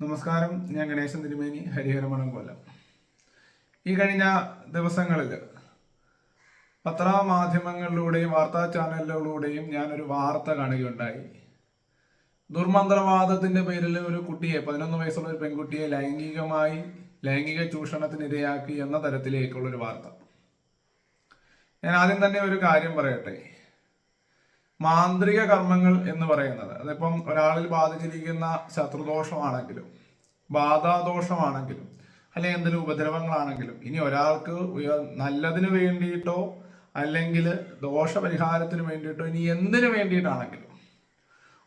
നമസ്കാരം ഞാൻ ഗണേശൻ തിരുമേനി ഹരിഹരമണം കൊല്ലം ഈ കഴിഞ്ഞ ദിവസങ്ങളിൽ പത്രമാധ്യമങ്ങളിലൂടെയും വാർത്താ ചാനലുകളിലൂടെയും ഞാനൊരു വാർത്ത കാണുകയുണ്ടായി. ദുർമന്ത്രവാദത്തിന്റെ പേരിൽ ഒരു കുട്ടിയെ പതിനൊന്ന് വയസ്സുള്ള ഒരു പെൺകുട്ടിയെ ലൈംഗികമായി ലൈംഗിക ചൂഷണത്തിന് ഇരയാക്കി എന്ന തരത്തിലേക്കുള്ള ഒരു വാർത്ത. ഞാൻ ആദ്യം തന്നെ ഒരു കാര്യം പറയട്ടെ. മാന്ത്രിക കർമ്മങ്ങൾ എന്ന് പറയുന്നത്. അതിപ്പം ഒരാളിൽ ബാധിച്ചിരിക്കുന്ന ശത്രുദോഷമാണെങ്കിലും ബാധാദോഷമാണെങ്കിലും അല്ലെങ്കിൽ എന്തെങ്കിലും ഉപദ്രവങ്ങളാണെങ്കിലും ഇനി ഒരാൾക്ക് നല്ലതിന് വേണ്ടിയിട്ടോ അല്ലെങ്കിൽ ദോഷപരിഹാരത്തിന് വേണ്ടിയിട്ടോ ഇനി എന്തിനു വേണ്ടിയിട്ടാണെങ്കിലും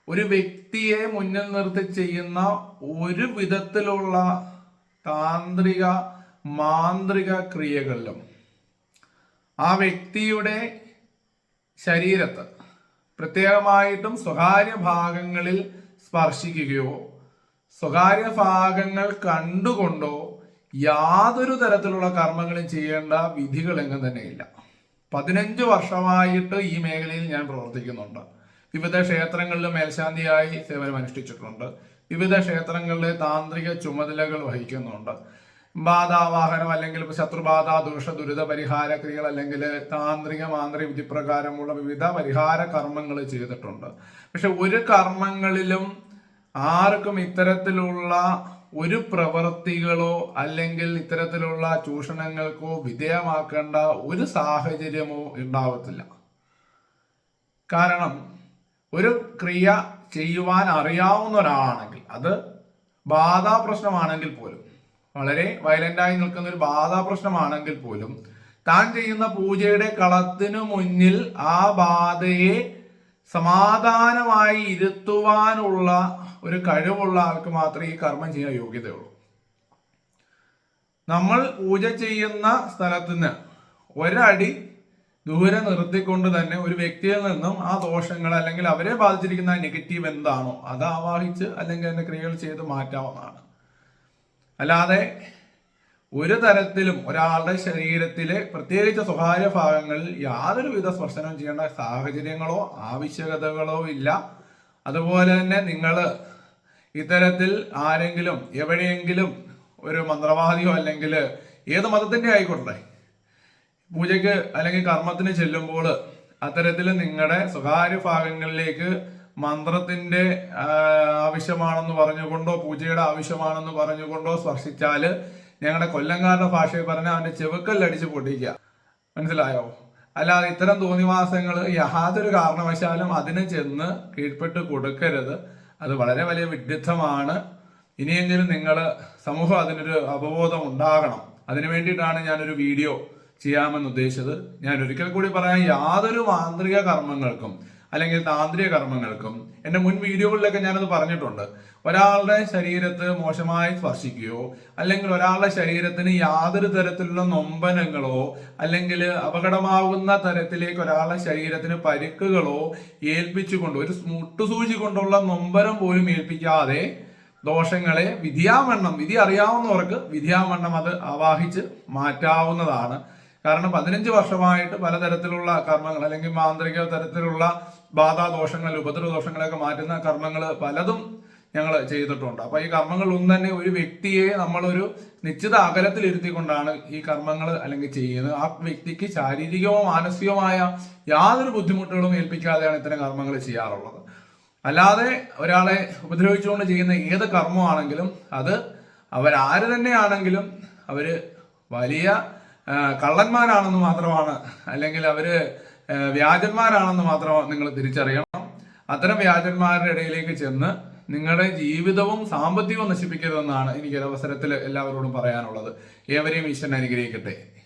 ഒരു വ്യക്തിയെ മുന്നിൽ നിർത്തി ചെയ്യുന്ന ഒരു വിധത്തിലുള്ള താന്ത്രിക മാന്ത്രിക ക്രിയകളിലും ആ വ്യക്തിയുടെ ശരീരത്ത് പ്രത്യേകമായിട്ടും സ്വകാര്യ ഭാഗങ്ങളിൽ സ്പർശിക്കുകയോ സ്വകാര്യ ഭാഗങ്ങൾ കണ്ടുകൊണ്ടോ യാതൊരു തരത്തിലുള്ള കർമ്മങ്ങളും ചെയ്യേണ്ട വിധികളെങ്ങും തന്നെയില്ല. പതിനഞ്ച് വർഷമായിട്ട് ഈ മേഖലയിൽ ഞാൻ പ്രവർത്തിക്കുന്നുണ്ട്. വിവിധ ക്ഷേത്രങ്ങളിൽ മേൽശാന്തിയായി സേവനം അനുഷ്ഠിച്ചിട്ടുണ്ട് വിവിധ ക്ഷേത്രങ്ങളിലെ താന്ത്രിക ചുമതലകൾ വഹിക്കുന്നുണ്ട്. ബാധാവാഹനം അല്ലെങ്കിൽ ശത്രുബാധ ദോഷ ദുരിത പരിഹാര ക്രിയകൾ അല്ലെങ്കിൽ താന്ത്രിക മാന്ത്രിക വിധിപ്രകാരമുള്ള വിവിധ പരിഹാര കർമ്മങ്ങൾ ചെയ്തിട്ടുണ്ട്. പക്ഷെ ഒരു കർമ്മങ്ങളിലും ആർക്കും ഇത്തരത്തിലുള്ള ഒരു പ്രവൃത്തികളോ അല്ലെങ്കിൽ ഇത്തരത്തിലുള്ള ചൂഷണങ്ങൾക്കോ വിധേയമാക്കേണ്ട ഒരു സാഹചര്യമോ ഉണ്ടാവത്തില്ല. കാരണം ഒരു ക്രിയ ചെയ്യുവാൻ അറിയാവുന്ന ഒരാളാണെങ്കിൽ അത് ബാധാ പ്രശ്നമാണെങ്കിൽ പോലും വളരെ വയലന്റായി നിൽക്കുന്ന ഒരു ബാധാ പ്രശ്നമാണെങ്കിൽ പോലും താൻ ചെയ്യുന്ന പൂജയുടെ കളത്തിനു മുന്നിൽ ആ ബാധയെ സമാധാനമായി ഇരുത്തുവാനുള്ള ഒരു കഴിവുള്ള ആൾക്ക് മാത്രമേ ഈ കർമ്മം ചെയ്യാൻ യോഗ്യതയുള്ളൂ. നമ്മൾ പൂജ ചെയ്യുന്ന സ്ഥലത്തിന് ഒരടി ദൂരെ നിർത്തിക്കൊണ്ട് തന്നെ ഒരു വ്യക്തിയിൽ നിന്നും ആ ദോഷങ്ങൾ അല്ലെങ്കിൽ അവരെ ബാധിച്ചിരിക്കുന്ന നെഗറ്റീവ് എന്താണോ അത് ആവാഹിച്ച് അല്ലെങ്കിൽ അതിന്റെ ക്രിയകൾ ചെയ്ത് മാറ്റാവുന്നതാണ്. അല്ലാതെ ഒരു തരത്തിലും ഒരാളുടെ ശരീരത്തിലെ പ്രത്യേകിച്ച് സ്വകാര്യ ഭാഗങ്ങളിൽ യാതൊരു വിധ സ്പർശനം ചെയ്യേണ്ട സാഹചര്യങ്ങളോ ആവശ്യകതകളോ ഇല്ല. അതുപോലെ തന്നെ നിങ്ങൾ ഇത്തരത്തിൽ ആരെങ്കിലും എവിടെയെങ്കിലും ഒരു മന്ത്രവാദിയോ അല്ലെങ്കിൽ ഏത് മതത്തിന്റെ ആയിക്കോട്ടെ പൂജയ്ക്ക് അല്ലെങ്കിൽ കർമ്മത്തിന് ചെല്ലുമ്പോൾ അത്തരത്തിൽ നിങ്ങളുടെ സ്വകാര്യ ഭാഗങ്ങളിലേക്ക് മന്ത്രത്തിന്റെ ആവശ്യമാണെന്ന് പറഞ്ഞുകൊണ്ടോ പൂജയുടെ ആവശ്യമാണെന്ന് പറഞ്ഞുകൊണ്ടോ സ്പർശിച്ചാൽ ഞങ്ങളുടെ കൊല്ലങ്കാരുടെ ഭാഷയിൽ പറഞ്ഞാൽ അവന്റെ ചെവുക്കല്ലടിച്ച് പൊട്ടിക്കുക മനസ്സിലായോ? അല്ലാതെ ഇത്തരം തോന്നിവാസങ്ങൾ യാതൊരു കാരണവശാലും അതിന് ചെന്ന് കീഴ്പ്പെട്ട് കൊടുക്കരുത്. അത് വളരെ വലിയ വിഡ്ഢിത്തമാണ്. ഇനിയെങ്കിലും നിങ്ങൾ സമൂഹം അതിനൊരു അവബോധം ഉണ്ടാകണം. അതിനു വേണ്ടിയിട്ടാണ് ഞാനൊരു വീഡിയോ ചെയ്യാമെന്ന് ഉദ്ദേശിച്ചത് ഞാൻ ഒരിക്കൽ കൂടി പറയാം യാതൊരു മാന്ത്രിക കർമ്മങ്ങൾക്കും അല്ലെങ്കിൽ താന്ത്രിക കർമ്മങ്ങൾക്കും. എന്റെ മുൻ വീഡിയോകളിലൊക്കെ ഞാനത് പറഞ്ഞിട്ടുണ്ട്. ഒരാളുടെ ശരീരത്ത് മോശമായി സ്പർശിക്കുകയോ അല്ലെങ്കിൽ ഒരാളുടെ ശരീരത്തിന് യാതൊരു തരത്തിലുള്ള നൊമ്പനങ്ങളോ അല്ലെങ്കിൽ അപകടമാകുന്ന തരത്തിലേക്ക് ഒരാളുടെ ശരീരത്തിന് പരിക്കുകളോ ഏൽപ്പിച്ചുകൊണ്ട് ഒരു മുട്ടുസൂചി കൊണ്ടുള്ള നൊമ്പരം പോലും ഏൽപ്പിക്കാതെ ദോഷങ്ങളെ വിധിയാവണ്ണം വിധി അറിയാവുന്നവർക്ക് വിധിയാവണ്ണം അത് ആവാഹിച്ച് മാറ്റാവുന്നതാണ്. കാരണം പതിനഞ്ച് വർഷമായിട്ട് പലതരത്തിലുള്ള കർമ്മങ്ങൾ അല്ലെങ്കിൽ മാന്ത്രിക തരത്തിലുള്ള ബാധാദോഷങ്ങൾ ഉപദ്രവദോഷങ്ങളെയൊക്കെ മാറ്റുന്ന കർമ്മങ്ങൾ പലതും ഞങ്ങൾ ചെയ്തിട്ടുണ്ട്. അപ്പൊ ഈ കർമ്മങ്ങൾ ഒന്നും തന്നെ ഒരു വ്യക്തിയെ നമ്മളൊരു നിശ്ചിത അകലത്തിൽ ഇരുത്തിക്കൊണ്ടാണ് ഈ കർമ്മങ്ങൾ അല്ലെങ്കിൽ ചെയ്യുന്നത്. ആ വ്യക്തിക്ക് ശാരീരികമോ മാനസികമായ യാതൊരു ബുദ്ധിമുട്ടുകളും ഏൽപ്പിക്കാതെയാണ് ഇത്തരം കർമ്മങ്ങൾ ചെയ്യാറുള്ളത്. അല്ലാതെ ഒരാളെ ഉപദ്രവിച്ചുകൊണ്ട് ചെയ്യുന്ന ഏത് കർമ്മമാണെങ്കിലും അത് അവരാര് തന്നെയാണെങ്കിലും അവർ വലിയ കള്ളന്മാരാണെന്ന് മാത്രമാണ്. അല്ലെങ്കിൽ അവർ വ്യാജന്മാരാണെന്ന് മാത്രം നിങ്ങൾ തിരിച്ചറിയണം. അത്തരം വ്യാജന്മാരുടെ ഇടയിലേക്ക് ചെന്ന് നിങ്ങളുടെ ജീവിതവും സാമ്പത്തികവും നശിപ്പിക്കരുതെന്നാണ് എനിക്ക് അവസരത്തിൽ എല്ലാവരോടും പറയാനുള്ളത്. ഏവരെയും ഈശ്വരൻ അനുഗ്രഹിക്കട്ടെ.